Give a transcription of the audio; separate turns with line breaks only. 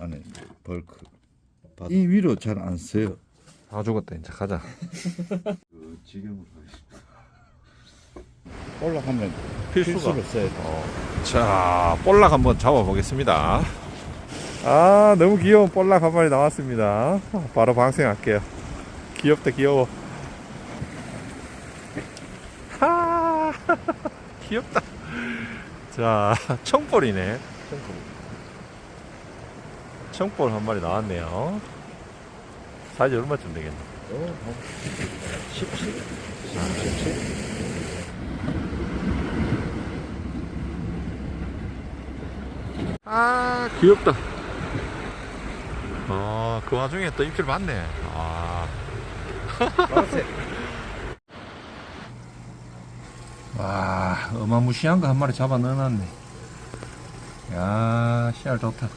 안에 벌크. 이 위로 잘 안 써요.
다 죽었다 이제 가자
그 지경으로 하겠습니다. 올라가면
필수가.
필수로 써야 돼.
어. 자 볼락 한번 잡아보겠습니다 아 너무 귀여운 볼락 한 마리 나왔습니다 바로 방생할게요 귀엽다 귀여워 하 귀엽다 자 청볼이네 청볼 청볼 한 마리 나왔네요 사이즈 얼마쯤 되겠나
17.
17 아 귀엽다 아그 와중에 또 입질 많네 아 와, 어마무시한 거 한 마리 잡아 넣어놨네. 야, 씨알 좋다.